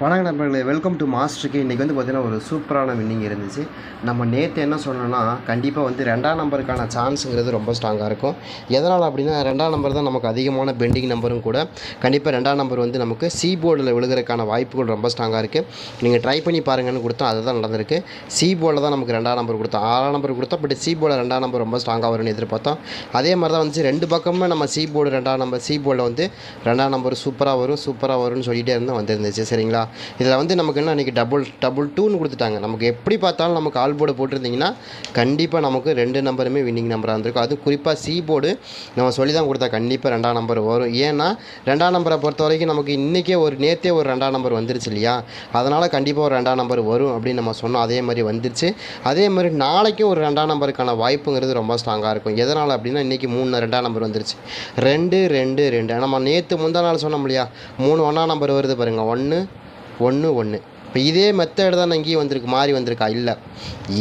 வணக்க நண்பர்களே welcome to மாஸ்டருக்கு இன்றைக்கி வந்து பார்த்திங்கன்னா ஒரு சூப்பரான வின்னிங் இருந்துச்சு. நம்ம நேற்று என்ன சொன்னோன்னா கண்டிப்பாக வந்து ரெண்டாம் நம்பருக்கான சான்ஸுங்கிறது ரொம்ப ஸ்ட்ராங்காக இருக்கும். எதனால் அப்படின்னா ரெண்டாம் நம்பர் தான் நமக்கு அதிகமான பெண்டிங் நம்பரும் கூட கண்டிப்பாக ரெண்டாம் நம்பர் வந்து நமக்கு சி போர்டில் விழுகிறதுக்கான வாய்ப்புகள் ரொம்ப ஸ்ட்ராங்காக இருக்குது நீங்கள் ட்ரை பண்ணி பாருங்கன்னு கொடுத்தோம் அதுதான் நடந்திருக்கு. சி போர்டில் தான் நமக்கு ரெண்டாம் நம்பர் கொடுத்தோம். ஆறாம் நம்பர் கொடுத்தோம் பட் சி போர்டில் ரெண்டாம் நம்பர் ரொம்ப ஸ்ட்ராங்காக வரும்னு எதிர்பார்த்தோம். அதே மாதிரி தான் வந்துச்சு ரெண்டு பக்கமுமே நம்ம சி போர்டு ரெண்டாம் நம்பர் சி போர்டில் வந்து ரெண்டாம் நம்பர் சூப்பராக வரும் சூப்பராக வரும்னு சொல்லிகிட்டே இருந்தால் வந்துருந்துச்சு. சரிங்களா? இதில் வந்து நமக்கு என்ன இன்றைக்கி டபுள் டபுள் டூன்னு கொடுத்துட்டாங்க. நமக்கு எப்படி பார்த்தாலும் நமக்கு ஆல் போர்டு போட்டிருந்தீங்கன்னா கண்டிப்பாக நமக்கு ரெண்டு நம்பருமே வின்னிங் நம்பராக இருந்திருக்கும். அது குறிப்பாக சி போர்டு நம்ம சொல்லி தான் கொடுத்தா கண்டிப்பாக ரெண்டாம் நம்பர் வரும். ஏன்னா ரெண்டாம் நம்பரை பொறுத்த வரைக்கும் நமக்கு இன்றைக்கே ஒரு நேற்றே ஒரு ரெண்டாம் நம்பர் வந்துருச்சு இல்லையா? அதனால் கண்டிப்பாக ஒரு ரெண்டாம் நம்பர் வரும் அப்படின்னு நம்ம சொன்னோம். அதே மாதிரி வந்துருச்சு. அதே மாதிரி நாளைக்கும் ஒரு ரெண்டாம் நம்பருக்கான வாய்ப்புங்கிறது ரொம்ப ஸ்ட்ராங்காக இருக்கும். எதனால் அப்படின்னா இன்றைக்கி மூணு ரெண்டாம் நம்பர் வந்துருச்சு. ரெண்டு ரெண்டு ரெண்டு. நம்ம நேற்று முந்தா நாள் சொன்னோம் இல்லையா? மூணு ஒன்றாம் நம்பர் வருது பாருங்கள் ஒன்று ஒன்று ஒன்று. இப்போ இதே மெத்தட் தான் இங்கேயும் வந்திருக்கு மாறி வந்திருக்கா? இல்லை.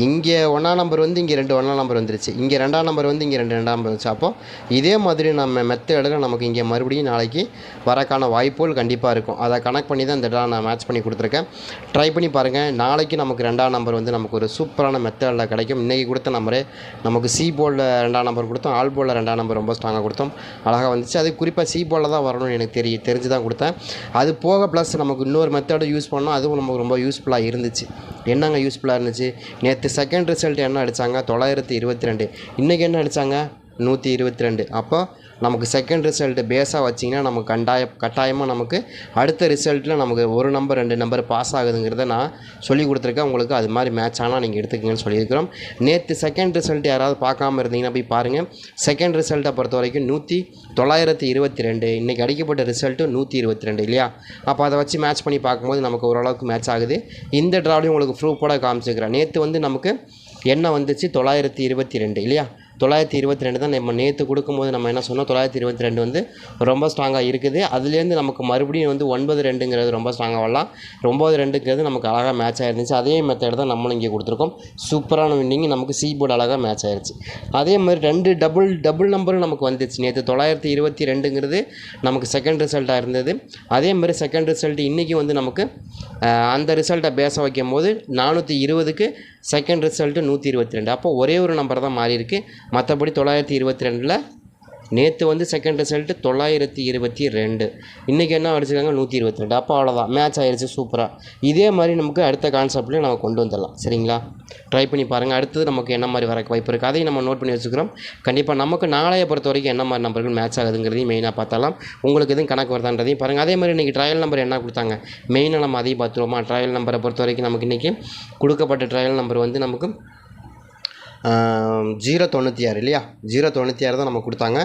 இங்கே ஒன்றாம் நம்பர் வந்து இங்கே ரெண்டு ஒன்றாம் நம்பர் வந்துருச்சு. இங்கே ரெண்டாம் நம்பர் வந்து இங்கே ரெண்டு ரெண்டாம் நம்பர் வந்துச்சு. அப்போ இதே மாதிரி நம்ம மெத்தடில் நமக்கு இங்கே மறுபடியும் நாளைக்கு வரக்கான வாய்ப்புகள் கண்டிப்பாக இருக்கும். அதை கனெக்ட் பண்ணி தான் இந்த இடம் நான் மேட்ச் பண்ணி கொடுத்துருக்கேன். ட்ரை பண்ணி பாருங்கள் நாளைக்கு நமக்கு ரெண்டாம் நம்பர் வந்து நமக்கு ஒரு சூப்பரான மெத்தடில் கிடைக்கும். இன்றைக்கி கொடுத்த நம்பரே நமக்கு சி போர்டில் ரெண்டாம் நம்பர் கொடுத்தோம். ஆல் போலில் ரெண்டாம் நம்பர் ரொம்ப ஸ்ட்ராங்காக கொடுத்தோம். அழகாக வந்துச்சு. அது குறிப்பாக சி போர்டில் தான் வரணும்னு எனக்கு தெரிய தெரிஞ்சு தான் கொடுத்தேன். அது போக ப்ளஸ் நமக்கு இன்னொரு மெத்தடு யூஸ் பண்ணோம். அதுவும் நமக்கு ரொம்ப யூஸ்ஃபுல்லாக இருந்துச்சு. என்னங்க யூஸ்ஃபுல்லாக இருந்துச்சு? நேற்று செகண்ட் ரிசல்ட் என்ன அடித்தாங்க தொள்ளாயிரத்தி இருபத்தி ரெண்டு. இன்றைக்கி என்ன அடித்தாங்க நூற்றி இருபத்தி ரெண்டு. அப்போ நமக்கு செகண்ட் ரிசல்ட்டு பேஸாக வச்சிங்கன்னா நமக்கு கண்டாய கட்டாயமாக நமக்கு அடுத்த ரிசல்ட்டில் நமக்கு ஒரு நம்பர் ரெண்டு நம்பர் பாஸ் ஆகுதுங்கிறத நான் சொல்லி கொடுத்துருக்கேன். உங்களுக்கு அது மாதிரி மேட்ச் ஆனால் நீங்கள் எடுத்துக்கங்கன்னு சொல்லியிருக்கிறோம். நேற்று செகண்ட் ரிசல்ட் யாராவது பார்க்காம இருந்தீங்கன்னா போய் பாருங்கள் செகண்ட் ரிசல்ட்டை பொறுத்த வரைக்கும் நூற்றி தொள்ளாயிரத்தி இருபத்தி ரெண்டு இன்றைக்கி அடிக்கப்பட்ட ரிசல்ட்டு நூற்றி இருபத்தி ரெண்டு இல்லையா? அப்போ அதை வச்சு மேட்ச் பண்ணி பார்க்கும்போது நமக்கு ஓரளவுக்கு மேட்ச் ஆகுது. இந்த ட்ராலையும் உங்களுக்கு ப்ரூஃபோட காமிச்சிக்கிறேன் நேற்று வந்து நமக்கு என்ன வந்துச்சு? தொள்ளாயிரத்தி இருபத்தி ரெண்டு இல்லையா? தொள்ளாயிரத்தி இருபத்தி ரெண்டு தான் நம்ம நேற்று கொடுக்கும்போது நம்ம என்ன சொன்னோம்? தொள்ளாயிரத்தி இருபத்தி ரெண்டு வந்து ரொம்ப ஸ்ட்ராங்காக இருக்குது. அதுலேருந்து நமக்கு மறுபடியும் வந்து ஒன்பது ரெண்டுங்கிறது ரொம்ப ஸ்ட்ராங்காக வரலாம். ஒம்பது ரெண்டுங்கிறது நமக்கு அழகாக மேட்ச் ஆயிருந்துச்சு. அதே மெத்தட் தான் நம்மளும் இங்கே கொடுத்துருக்கோம். சூப்பரான வின்னிங் நமக்கு சி போர்டு அழகாக மேட்ச் ஆயிருச்சு. அதே மாதிரி ரெண்டு டபுள் டபுள் நம்பரும் நமக்கு வந்துச்சு. நேற்று தொள்ளாயிரத்தி இருபத்தி ரெண்டுங்கிறது நமக்கு செகண்ட் ரிசல்ட்டாக இருந்தது. அதே மாதிரி செகண்ட் ரிசல்ட் இன்றைக்கி வந்து நமக்கு அந்த ரிசல்ட்டை பேச வைக்கும் போது நானூற்றி இருபதுக்கு செகண்ட் ரிசல்ட்டு நூற்றி இருபத்தி ரெண்டு. அப்போ ஒரே ஒரு நம்பர் தான் மாறியிருக்கு. மற்றபடி தொள்ளாயிரத்தி இருபத்தி ரெண்டில் நேற்று வந்து செகண்ட் ரிசல்ட்டு தொள்ளாயிரத்தி இருபத்தி ரெண்டு. இன்றைக்கி என்ன அடிச்சிருக்காங்க? நூற்றி இருபத்தி ரெண்டு. அப்போ அவ்வளோதான் மேட்ச் ஆயிடுச்சு சூப்பராக இதே மாதிரி நமக்கு அடுத்த கான்செப்ட்லேயும் நம்ம கொண்டு வந்துடலாம். சரிங்களா? ட்ரை பண்ணி பாருங்கள் அடுத்தது நமக்கு என்ன மாதிரி வர வாய்ப்பு இருக்குது அதையும் நம்ம நோட் பண்ணி வச்சுக்கிறோம். கண்டிப்பாக நமக்கு நாளைய பொறுத்த வரைக்கும் என்ன மாதிரி நம்பர்கள் மேட்ச் ஆகுதுங்கிறதையும் மெயினாக பார்த்தாலாம். உங்களுக்கு எதுவும் கணக்கு வருதான்றதையும் பாருங்கள் அதே மாதிரி இன்றைக்கி ட்ரையல் நம்பர் என்ன கொடுத்தாங்க? மெயினாக நம்ம அதையும் பார்த்துருவோமா ட்ரையல் நம்பரை பொறுத்த வரைக்கும் நமக்கு இன்றைக்கி கொடுக்கப்பட்ட ட்ரையல் நம்பர் வந்து நமக்கு ஜீரோ தொண்ணூற்றி ஆறு இல்லையா? ஜீரோ தொண்ணூற்றி ஆறு தான் நமக்கு கொடுத்தாங்க.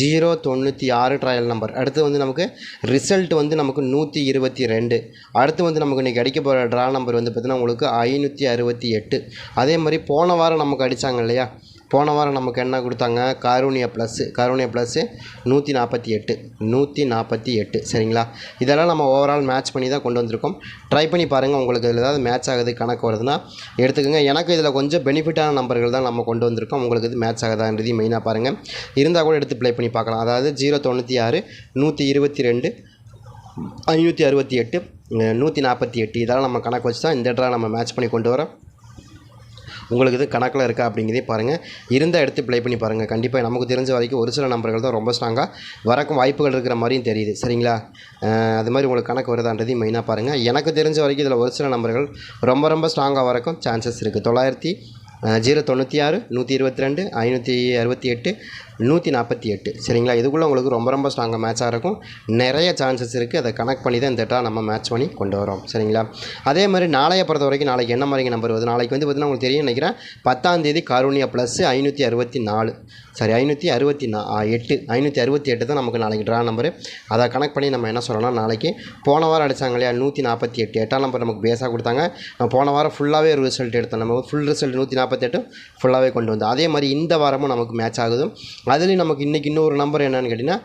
ஜீரோ தொண்ணூற்றி ஆறு ட்ரையல் நம்பர் அடுத்து வந்து நமக்கு ரிசல்ட் வந்து நமக்கு நூற்றி இருபத்தி ரெண்டு. அடுத்து வந்து நமக்கு இன்றைக்கி அடிக்க போகிற ட்ரா நம்பர் வந்து பார்த்திங்கன்னா உங்களுக்கு ஐநூற்றி அறுபத்தி எட்டு. அதே மாதிரி போன வாரம் நமக்கு அடித்தாங்க இல்லையா? போன வாரம் நமக்கு என்ன கொடுத்தாங்க? காரூனியா ப்ளஸ்ஸு காரூனியா ப்ளஸ்ஸு நூற்றி நாற்பத்தி எட்டு நூற்றி நாற்பத்தி எட்டு. சரிங்களா? இதெல்லாம் நம்ம ஓவரால் மேட்ச் பண்ணி தான் கொண்டு வந்திருக்கோம். ட்ரை பண்ணி பாருங்கள் உங்களுக்கு இதில் ஏதாவது மேட்ச் ஆகுது கணக்கு வருதுன்னா எடுத்துக்கோங்க. எனக்கு இதில் கொஞ்சம் பெனிஃபிட்டான நம்பர்கள் தான் நம்ம கொண்டு வந்திருக்கோம். உங்களுக்கு இது மேட்ச் ஆகுதான்றதையும் மெயினாக பாருங்கள் இருந்தால் கூட எடுத்து ப்ளே பண்ணி பார்க்கலாம். அதாவது ஜீரோ தொண்ணூற்றி ஆறு நூற்றி இருபத்தி ரெண்டு ஐநூற்றி அறுபத்தி எட்டு நூற்றி நாற்பத்தி எட்டு. இதெல்லாம் நம்ம கணக்கு வச்சு தான் இந்த இடத்துல நம்ம மேட்ச் பண்ணி கொண்டு வரோம். உங்களுக்கு இது கணக்கில் இருக்கா அப்படிங்கிறதே பாருங்கள் இருந்தால் எடுத்து ப்ளே பண்ணி பாருங்கள் கண்டிப்பாக நமக்கு தெரிஞ்ச வரைக்கும் ஒரு சில நம்பர்கள் தான் ரொம்ப ஸ்ட்ராங்காக வரக்கும் வாய்ப்புகள் இருக்கிற மாதிரியும் தெரியுது. சரிங்களா? அது மாதிரி உங்களுக்கு கணக்கு வருதான்றதையும் மெயினாக பாருங்கள் எனக்கு தெரிஞ்ச வரைக்கும் இதில் ஒரு சில நம்பர்கள் ரொம்ப ரொம்ப ஸ்ட்ராங்காக வரக்கும் சான்சஸ் இருக்குது தொள்ளாயிரத்தி ஜீரோ தொண்ணூற்றி ஆறு நூற்றி இருபத்தி ரெண்டு ஐநூற்றி அறுபத்தி எட்டு நூற்றி நாற்பத்தி எட்டு. சரிங்களா? இதுக்குள்ளே உங்களுக்கு ரொம்ப ரொம்ப ஸ்ட்ராங்காக மேட்சாக இருக்கும் நிறைய சான்சஸ் இருக்குது அதை கனெக்ட் பண்ணி தான் இந்த டேட்டா நம்ம மேட்ச் பண்ணி கொண்டு வரோம். சரிங்களா? அதே மாதிரி நாளைய பொறுத்த வரைக்கும் நாளைக்கு என்ன மாதிரி நம்பர் வருது? நாளைக்கு வந்து பார்த்தீங்கன்னா உங்களுக்கு தெரியும் நினைக்கிறேன். பத்தாம் தேதி கருணியா ப்ளஸ் ஐநூற்றி அறுபத்தி நாலு. சரி ஐநூற்றி அறுபத்தி நா எட்டு. ஐநூற்றி அறுபத்தி எட்டு தான் நமக்கு நாளைக்கு ட்ரா நம்பரு அதை கனெக்ட் பண்ணி நம்ம என்ன சொல்லலாம் நாளைக்கு போன வாரம் அடித்தாங்க இல்லையா? நூற்றி நாற்பத்தி எட்டு. எட்டாம் நம்பர் நமக்கு பேஸாக கொடுத்தாங்க. நம்ம போன வாரம் ஃபுல்லாகவே ஒரு ரிசல்ட் எடுத்தோம். நம்ம ஃபுல் ரிசல்ட் நூற்றி நாற்பத்தெட்டு ஃபுல்லாகவே கொண்டு வந்தோம். அதே மாதிரி இந்த வாரமும் நமக்கு மேட்ச் ஆகுது. அதுலேயும் நமக்கு இன்றைக்கி இன்னொரு நம்பர் என்னன்னு கேட்டிங்கன்னா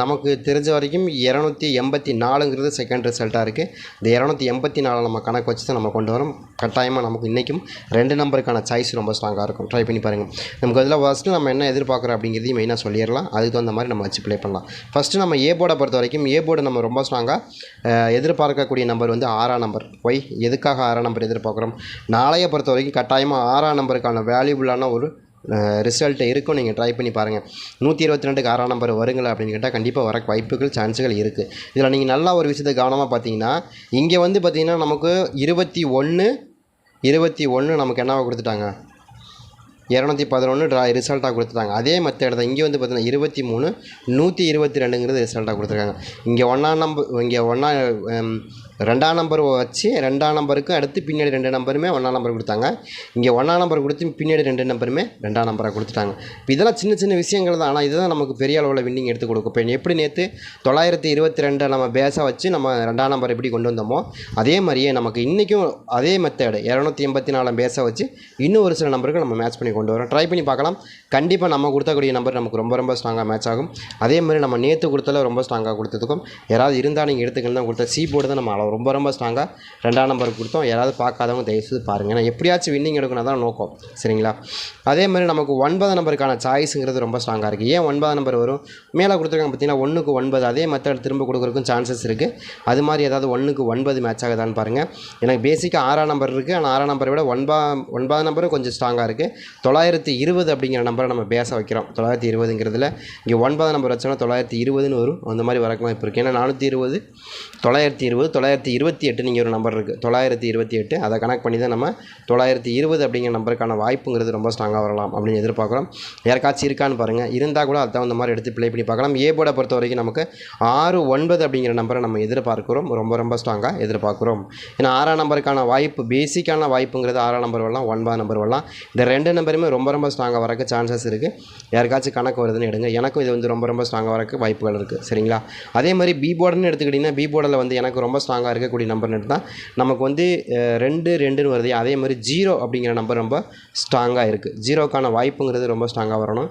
நமக்கு தெரிஞ்ச வரைக்கும் இரநூத்தி எண்பத்தி நாலுங்கிறது செகண்ட் ரிசல்ட்டாக இருக்குது இந்த இரநூத்தி எண்பத்தி நாலு நம்ம கணக்கு வச்சு தான் நம்ம கொண்டு வரோம். கட்டாயமாக நமக்கு இன்றைக்கும் ரெண்டு நம்பருக்கான சாய்ஸ் ரொம்ப ஸ்ட்ராங்காக இருக்கும். ட்ரை பண்ணி பாருங்கள் நமக்கு அதில் ஃபஸ்ட்டு நம்ம என்ன எதிர்பார்க்குறோம் அப்படிங்கிறதையும் மெயினாக சொல்லிடலாம். அதுக்கு தகுந்த மாதிரி நம்ம வச்சு ப்ளே பண்ணலாம். ஃபஸ்ட்டு நம்ம ஏ போர்டை பொறுத்த வரைக்கும் ஏ போர்டு நம்ம ரொம்ப ஸ்ட்ராங்காக எதிர்பார்க்கக்கூடிய நம்பர் வந்து ஆறாம் நம்பர் ஒய் எதுக்காக ஆறாம் நம்பர் எதிர்பார்க்குறோம்? நாளைய பொறுத்த வரைக்கும் கட்டாயமாக ஆறாம் நம்பருக்கான வேல்யூபுளான ஒரு ரிசல்ட் இருக்கும். நீங்கள் ட்ரை பண்ணி பாருங்கள் நூற்றி இருபத்தி ரெண்டுக்கு ஆறாம் நம்பர் வருங்களா அப்படின்னு கேட்டால் கண்டிப்பாக வர வாய்ப்புகள் சான்ஸுகள் இருக்குது இதில் நீங்கள் நல்லா ஒரு விஷயத்தை கவனமாக பார்த்தீங்கன்னா இங்கே வந்து பார்த்தீங்கன்னா நமக்கு இருபத்தி ஒன்று இருபத்தி ஒன்று நமக்கு என்னவாக கொடுத்துட்டாங்க? இரநூத்தி பதினொன்று ட்ரா ரிசல்ட்டாக கொடுத்துட்டாங்க. அதே மற்ற இடத்த இங்கே வந்து பார்த்தீங்கன்னா இருபத்தி மூணு நூற்றி இருபத்தி ரெண்டுங்கிறது ரிசல்ட்டாக கொடுத்துருக்காங்க. இங்கே ஒன்றாம் நம்பர் இங்கே ஒன்றா ரெண்டாம் நம்பர் வச்சு ரெண்டாம் நம்பருக்கும் அடுத்து பின்னாடி ரெண்டு நம்பருமே ஒன்றாம் நம்பர் கொடுத்தாங்க. இங்கே ஒன்றாம் நம்பர் கொடுத்து பின்னாடி ரெண்டு நம்பருமே ரெண்டாம் நம்பராக கொடுத்துட்டாங்க. இப்போ இதெல்லாம் சின்ன சின்ன விஷயங்கள் தான். ஆனால் இதுதான் நமக்கு பெரிய அளவில் வின்னிங் எடுத்து கொடுக்கும். இப்போ எப்படி நேற்று தொள்ளாயிரத்தி இருபத்தி ரெண்டை நம்ம பேஸாக வச்சு நம்ம ரெண்டாம் நம்பர் எப்படி கொண்டு வந்தோமோ அதே மாதிரியே நமக்கு இன்றைக்கும் அதே மெத்தேடு இரநூத்தி எண்பத்தி நாலாம் பேஸாக வச்சு இன்னும் ஒரு சில நம்பருக்கு நம்ம மேட்ச் பண்ணி கொண்டு வரோம். ட்ரை பண்ணி பார்க்கலாம். கண்டிப்பாக நம்ம கொடுத்தக்கூடிய நம்பர் நமக்கு ரொம்ப ரொம்ப ஸ்ட்ராங்காக மேட்ச் ஆகும். அதே மாதிரி நம்ம நேற்று கொடுத்தால ரொம்ப ஸ்ட்ராங்காக கொடுத்ததுக்கும் யாராவது இருந்தால் நீங்கள் எடுத்துக்கணும் தான் கொடுத்த சி போர்டு தான் நம்ம அளவு ரொம்ப ரொம்ப ஸ்ட்ராங்காக ரெண்டாம் நம்பர் கொடுத்தோம். யாராவது பார்க்காதவங்க தயவுசெய்து பாருங்கள் ஏன்னா எப்படியாச்சும் வின்னிங் எடுக்கணும் தான் நோக்கம். சரிங்களா? அதே மாதிரி நமக்கு ஒன்பது நம்பருக்கான சாய்ஸுங்கிறது ரொம்ப ஸ்ட்ராங்காக இருக்குது ஏன் ஒன்பது நம்பர் வரும்? மேலே கொடுத்துருக்காங்க பார்த்தீங்கன்னா ஒன்றுக்கு ஒன்பது. அதே மெத்தட் திரும்ப கொடுக்குறதுக்கும் சான்சஸ் இருக்குது அது மாதிரி ஏதாவது ஒன்றுக்கு ஒன்பது மேட்ச் ஆகுதான்னு பாருங்கள் எனக்கு பேசிக்காக ஆறாம் நம்பர் இருக்குது ஆனால் ஆறாம் நம்பரை விட ஒன்பா ஒன்பது நம்பரும் கொஞ்சம் ஸ்ட்ராங்காக இருக்குது தொள்ளாயிரத்தி இருபது அப்படிங்கிற நம்பரை நம்ம பேச வைக்கிறோம். தொள்ளாயிரத்தி இருபதுங்கிறதுல இங்கே ஒன்பது நம்பர் வச்சோன்னா தொள்ளாயிரத்தி இருபதுன்னு வரும். அந்த மாதிரி வரக்கு வாய்ப்பு இருக்குது ஏன்னா நானூற்றி இருபது தொள்ளாயிரத்தி இருபது தொள்ளாயிரத்தி இருபத்தி எட்டுன்னு ஒரு நம்பர் இருக்குது தொள்ளாயிரத்தி இருபத்தி எட்டு அதை கனெக்ட் பண்ணி தான் நம்ம தொள்ளாயிரத்தி இருபது அப்படிங்கிற நம்பருக்கான வாய்ப்புங்கிறது ரொம்ப ஸ்ட்ராங்காக வரலாம் அப்படின்னு எதிர்பார்க்குறோம். யாருக்காச்சும் இருக்கான்னு பாருங்கள் இருந்தால் கூட அது தகுந்த மாதிரி எடுத்து ப்ளே பண்ணி பார்க்கலாம். ஏ போர்டை பொறுத்த வரைக்கும் நமக்கு ஆறு ஒன்பது அப்படிங்கிற நம்பரை நம்ம எதிர்பார்க்குறோம். ரொம்ப ரொம்ப ஸ்ட்ராங்காக எதிர்பார்க்குறோம். ஏன்னா ஆறாம் நம்பருக்கான வாய்ப்பு பேசிக்கான வாய்ப்புங்கிறது ஆறாம் நம்பர் வரலாம் ஒன்பதாம் நம்பர் வரலாம். இந்த ரெண்டு நம்பருமே ரொம்ப ரொம்ப ஸ்ட்ராங்காக வரக்கு சான்சஸ் இருக்குது யாருக்காச்சும் கணக்கு வருதுன்னு எடுங்க. எனக்கும் இது வந்து ரொம்ப ரொம்ப ஸ்ட்ராங்காக வரக்கு வாய்ப்புகள் இருக்குது சரிங்களா? அதே மாதிரி பி போர்டுன்னு எடுத்துக்கிட்டிங்கன்னா பி போர்டில் வந்து எனக்கு ரொம்ப ஸ்ட்ராங்காக இருக்கக்கூடிய நம்பர்னு தான். நமக்கு வந்து ரெண்டு ரெண்டுன்னு வருது. அதே மாதிரி ஜீரோ அப்படிங்கிற நம்பர் ரொம்ப ஸ்ட்ராங்காக இருக்குது ஜீரோக்கான வாய்ப்புங்கிறது ரொம்ப ஸ்ட்ராங்காக வரணும்.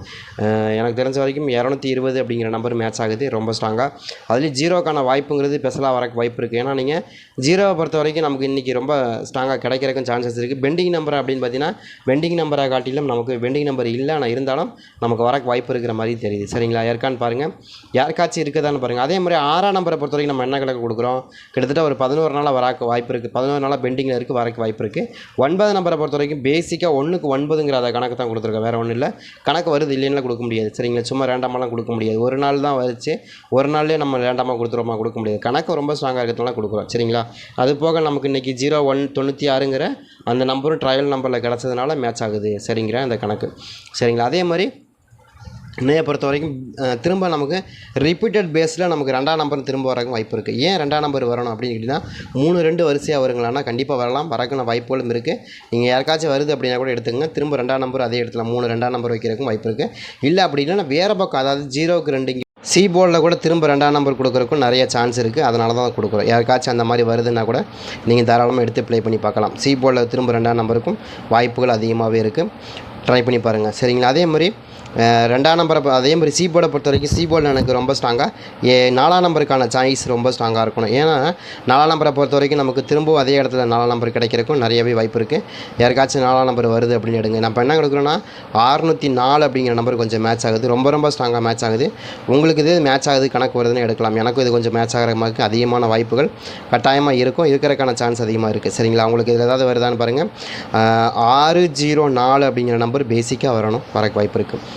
எனக்கு தெரிஞ்ச வரைக்கும் இரநூத்தி இருபது அப்படிங்கிற நம்பர் மேட்ச் ஆகுது. ரொம்ப ஸ்ட்ராங்காக அதுலேயும் ஜீரோக்கான வாய்ப்புங்கிறது ஸ்பெஷலாக வரக்கு வாய்ப்பு இருக்குது ஏன்னா நீங்கள் ஜீரோவை பொறுத்த வரைக்கும் நமக்கு இன்றைக்கி ரொம்ப ஸ்ட்ராங்காக கிடைக்கிறக்கும் சான்சஸ் இருக்குது பெண்டிங் நம்பர் அப்படின்னு பார்த்தீங்கன்னா பெண்டிங் நம்பரை காட்டிலும் நமக்கு பெண்டிங் நம்பர் இல்லை. ஆனால் இருந்தாலும் நமக்கு வரக்கு வாய்ப்பு இருக்கிற மாதிரி தெரியுது. சரிங்களா? யாருக்கான்னு பாருங்கள் யாருக்காச்சும் இருக்குதான்னு பாருங்கள் அதே மாதிரி ஆறாம் நம்பரை பொறுத்த வரைக்கும் நம்ம என்ன கணக்கு கொடுக்குறோம்? கிட்டத்தட்ட ஒரு பதினோரு நாளாக வராக்கு வாய்ப்பு இருக்குது பதினோரு நாளாக பெண்டிங்கில் இருக்குது வரக்கு வாய்ப்பு இருக்குது ஒன்பது நம்பரை பொறுத்த வரைக்கும் பேசிக்காக ஒன்றுக்கு ஒன்பதுங்கிற அதை கணக்கு தான் கொடுத்துருக்கோம் வேறு ஒன்றும் இல்லை. கணக்கு வருது இல்லைன்னா கொடுக்க முடியாது. சரிங்களா? சும்மா ரேண்டமாலாம் கொடுக்க முடியாது. ஒரு நாள் தான் வச்சு ஒரு நாள்லேயே நம்ம ரேண்டமாக கொடுத்துருவோமா? கொடுக்க முடியாது. கணக்கு ரொம்ப ஸ்ட்ராங்காக இருக்கிறதுனால கொடுக்குறோம். சரிங்களா? அது போக நமக்கு இன்றைக்கி ஜீரோ ஒன் தொண்ணூற்றி ஆறுங்கிற அந்த நம்பரும் ட்ரையல் நம்பரில் கிடச்சதுனால மேட்ச் ஆகுது. சரிங்கிற அந்த கணக்கு. சரிங்களா? அதே மாதிரி இன்னைய பொறுத்த வரைக்கும் திரும்ப நமக்கு ரிப்பீட்டட் பேஸில் நமக்கு ரெண்டாம் நம்பர் திரும்ப வரக்கும் வாய்ப்பு இருக்குது ஏன் ரெண்டாம் நம்பர் வரணும் அப்படின்னு கேட்டிங்கன்னா மூணு ரெண்டு வரிசையாக வருங்களான்னா கண்டிப்பாக வரலாம். வரக்கான வாய்ப்புகளும் இருக்குது நீங்கள் யாருக்காச்சும் வருது அப்படின்னா கூட எடுத்துங்க திரும்ப ரெண்டாம் நம்பர் அதே எடுத்துலாம் மூணு ரெண்டாம் நம்பர் வைக்கிறதுக்கும் வாய்ப்பு இருக்குது இல்லை அப்படின்னா வேறு பக்கம் அதாவது ஜீரோக்கு ரெண்டு சி போர்டில் கூட திரும்ப ரெண்டாம் நம்பர் கொடுக்குறக்கும் நிறைய சான்ஸ் இருக்குது அதனால தான் கொடுக்குறோம். யாருக்காச்சும் அந்த மாதிரி வருதுன்னா கூட நீங்கள் தாராளமாக எடுத்து ப்ளே பண்ணி பார்க்கலாம். சி போர்டில் திரும்ப ரெண்டாம் நம்பருக்கும் வாய்ப்புகள் அதிகமாகவே இருக்குது ட்ரை பண்ணி பாருங்கள் சரிங்களா? அதே மாதிரி ரெண்டாம் நம்பரை அதே மாதிரி சி போர்டை பொறுத்த வரைக்கும் சி போர்டில் எனக்கு ரொம்ப ஸ்ட்ராங்காக ஏ நாலாம் நம்பருக்கான சாய்ஸ் ரொம்ப ஸ்ட்ராங்காக இருக்கணும். ஏன்னா நாலாம் நம்பரை பொறுத்த வரைக்கும் நமக்கு திரும்பவும் அதே இடத்துல நாலாம் நம்பர் கிடைக்கிறக்கும் நிறையவே வாய்ப்பு இருக்குது யாருக்காச்சும் நாலாம் நம்பர் வருது அப்படின்னு எடுங்க. நம்ம என்ன கொடுக்குறோன்னா அறுநூற்றி நாலு அப்படிங்கிற நம்பர் கொஞ்சம் மேட்ச் ஆகுது. ரொம்ப ரொம்ப ஸ்ட்ராங்காக மேட்ச் ஆகுது. உங்களுக்கு இது மேட்ச் ஆகுது கணக்கு வருதுன்னு எடுக்கலாம். எனக்கும் இது கொஞ்சம் மேட்ச் ஆகிற மாதிரி அதிகமான வாய்ப்புகள் கட்டாயமாக இருக்கும். இருக்கிறக்கான சான்ஸ் அதிகமாக இருக்குது சரிங்களா? உங்களுக்கு இதில் ஏதாவது வருதான்னு பாருங்கள் ஆறு ஜீரோ நாலு அப்படிங்கிற நம்பர் பேசிக்காக வரணும். வரக்கு வாய்ப்பு இருக்குது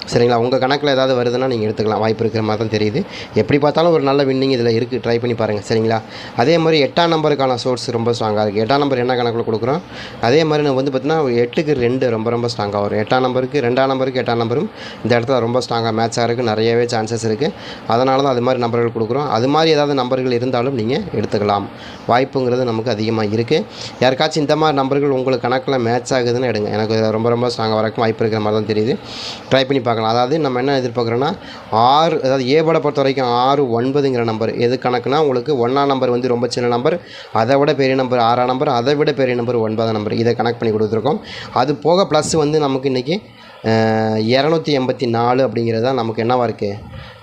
சரிங்களா? உங்கள் கணக்கில் ஏதாவது வருதுன்னா நீங்கள் எடுத்துக்கலாம். வாய்ப்பு இருக்கிற மாதிரி தான் தெரியுது. எப்படி பார்த்தாலும் ஒரு நல்ல வின்னிங் இதில் இருக்குது ட்ரை பண்ணி பாருங்கள் சரிங்களா? அதே மாதிரி எட்டாம் நம்பருக்கான சோர்ஸ் ரொம்ப ஸ்ட்ராங்காக இருக்குது எட்டாம் நம்பர் என்ன கணக்கில் கொடுக்குறோம்? அதே மாதிரி நான் வந்து பார்த்தீங்கன்னா எட்டுக்கு ரெண்டு ரொம்ப ரொம்ப ஸ்ட்ராங்காக வரும். எட்டாம் நம்பருக்கு ரெண்டாம் நம்பருக்கு எட்டாம் நம்பரும் இந்த இடத்துல ரொம்ப ஸ்ட்ராங்காக மேட்ச் இருக்குது நிறையவே சான்சஸ் இருக்குது அதனால தான் அது மாதிரி நம்பர்கள் கொடுக்குறோம். அது மாதிரி ஏதாவது நம்பர்கள் இருந்தாலும் நீங்கள் எடுத்துக்கலாம். வாய்ப்புங்கிறது நமக்கு அதிகமாக இருக்குது யாருக்காச்சும் இந்த மாதிரி நம்பர்கள் உங்களுக்கு கணக்கில் மேட்ச் ஆகுதுன்னு எடுங்க. எனக்கு ரொம்ப ரொம்ப ஸ்ட்ராங்காக வரக்கும் வாய்ப்பு இருக்கிற மாதிரி தான் தெரியுது. ட்ரை பண்ணி பார்க்கலாம். அதாவது நம்ம என்ன எதிர்பார்க்குறோன்னா ஆறு அதாவது ஏ பட பொறுத்த வரைக்கும் ஆறு ஒன்பதுங்கிற நம்பர் எது கணக்குனா உங்களுக்கு ஒன்றாம் நம்பர் வந்து ரொம்ப சின்ன நம்பர் அதை விட பெரிய நம்பர் ஆறாம் நம்பர் அதை விட பெரிய நம்பர் ஒன்பதாம் நம்பர் இதை கனெக்ட் பண்ணி கொடுத்துருக்கோம். அது போக ப்ளஸ் வந்து நமக்கு இன்றைக்கி இரநூத்தி எண்பத்தி நாலு அப்படிங்கிறது தான் நமக்கு என்னவாக இருக்குது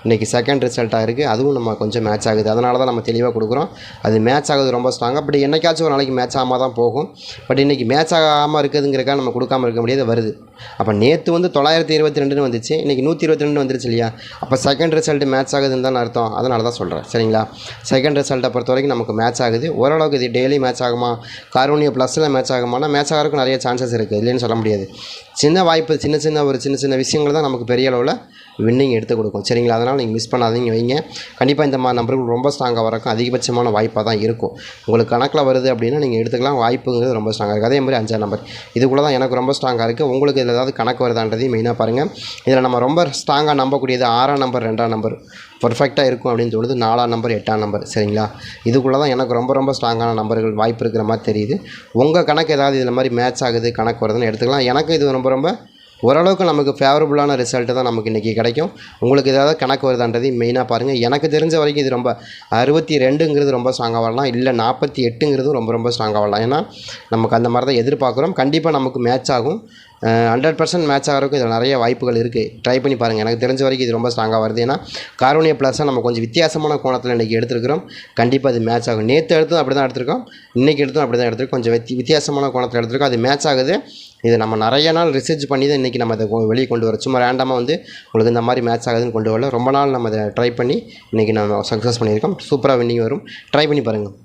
இன்றைக்கி செகண்ட் ரிசல்ட்டாக இருக்குது அதுவும் நம்ம கொஞ்சம் மேட்ச் ஆகுது. அதனால தான் நம்ம தெளிவாக கொடுக்குறோம். அது மேட்ச் ஆகுது ரொம்ப ஸ்ட்ராங்காக பட் என்றைக்காச்சும் ஒரு நாளைக்கு மேட்ச் ஆகாமல் தான் போகும். பட் இன்றைக்கி மேட்ச் ஆகாமல் இருக்குதுங்கிறக்காக நம்ம கொடுக்காம இருக்க முடியாது. வருது. அப்போ நேற்று வந்து தொள்ளாயிரத்தி இருபத்தி ரெண்டுன்னு வந்துச்சு. இன்றைக்கி நூற்றி இருபத்தி ரெண்டு வந்துருச்சு இல்லையா? அப்போ செகண்ட் ரிசல்ட் மேட்ச் ஆகுதுன்னு தான் அர்த்தம். அதனால தான் சொல்கிறேன் சரிங்களா? செகண்ட் ரிசல்ட்டை பொறுத்த வரைக்கும் நமக்கு மேட்ச் ஆகுது. ஓரளவுக்கு இது டெய்லி மேட்ச் ஆகுமா? காரோனியோ ப்ளஸில் மேட்ச் ஆகுமானா மேட்ச் ஆகிறதுக்கு நிறைய சான்சஸ் இருக்குது இல்லைன்னு சொல்ல முடியாது. சின்ன வாய்ப்பு சின்ன சின்ன ஒரு சின்ன சின்ன விஷயங்கள் தான் நமக்கு பெரிய அளவில் வின்னிங் எடுத்து கொடுக்கும். சரிங்களா? அதனால் நீங்கள் மிஸ் பண்ணாதீங்க வைங்க. கண்டிப்பாக இந்த மாதிரி நம்பர்கள் ரொம்ப ஸ்ட்ராங்காக வரக்கும் அதிகபட்சமான வாய்ப்பாக தான் இருக்கும். உங்களுக்கு கணக்கில் வருது அப்படின்னா நீங்கள் எடுத்துக்கலாம். வாய்ப்புங்கிறது ரொம்ப ஸ்ட்ராங்காக இருக்குது அதே மாதிரி அஞ்சாம் நம்பர் இதுக்குள்ளே தான் எனக்கு ரொம்ப ஸ்ட்ராங்காக இருக்குது உங்களுக்கு இதில் ஏதாவது கணக்கு வருதான்றதையும் மெயினாக பாருங்கள் இதில் நம்ம ரொம்ப ஸ்ட்ராங்காக நம்பக்கூடியது ஆறாம் நம்பர் ரெண்டாம் நம்பர் பர்ஃபெக்டாக இருக்கும் அப்படின்னு சொல்லுது. நாலாம் நம்பர் எட்டாம் நம்பர் சரிங்களா? இதுக்குள்ளே தான் எனக்கு ரொம்ப ரொம்ப ஸ்ட்ராங்கான நம்பர்கள் வாய்ப்பு இருக்கிற மாதிரி தெரியுது. உங்கள் கணக்கு ஏதாவது இதில் மாதிரி மேட்ச் ஆகுது கணக்கு வருதுன்னு எடுத்துக்கலாம். எனக்கு இது ரொம்ப ரொம்ப ஓரளவுக்கு நமக்கு ஃபேவரபுளான ரிசல்ட்டு தான் நமக்கு இன்றைக்கி கிடைக்கும். உங்களுக்கு ஏதாவது கணக்கு வருதான்றதையும் மெயினாக பாருங்கள் எனக்கு தெரிஞ்ச வரைக்கும் இது ரொம்ப அறுபத்தி ரெண்டுங்கிறது ரொம்ப ஸ்ட்ராங்காக வரலாம். இல்லை நாற்பத்தி எட்டுங்கிறதும் ரொம்ப ரொம்ப ஸ்ட்ராங்காக வரலாம். ஏன்னா நமக்கு அந்த மாதிரி தான் எதிர்பார்க்குறோம். கண்டிப்பாக நமக்கு மேட்ச் ஆகும். ஹண்ட்ரட் பர்சன்ட் மேட்ச் ஆகிறதுக்கு இதில் நிறைய வாய்ப்புகள் இருக்குது ட்ரை பண்ணி பாருங்கள் எனக்கு தெரிஞ்ச வரைக்கும் இது ரொம்ப ஸ்ட்ராங்காக வருது. ஏன்னா காரோனிய ப்ளஸ்ஸை நம்ம கொஞ்சம் வித்தியாசமான கோணத்தில் இன்றைக்கி எடுத்துருக்கிறோம். கண்டிப்பாக அது மேட்ச் ஆகும். நேற்று எடுத்தும் அப்படி தான் எடுத்திருக்கோம். இன்றைக்கி எடுத்தும் அப்படி தான் எடுத்திருக்கோம். கொஞ்சம் வித்தி வித்தியாசமான கோணத்தில் எடுத்திருக்கோம். அது மேட்ச் ஆகுது. இதை நம்ம நிறைய நாள் ரிசர்ச் பண்ணி தான் இன்றைக்கி நம்ம அதை வெளியே கொண்டு வரோம். சும்மா ரேண்டமாக வந்து உங்களுக்கு இந்த மாதிரி மேட்ச் ஆகுதுன்னு கொண்டு வரல. ரொம்ப நாள் நம்ம அதை ட்ரை பண்ணி இன்றைக்கி நம்ம சக்ஸஸ் பண்ணியிருக்கோம். சூப்பராக வின்னிங் வரும். ட்ரை பண்ணி பாருங்கள்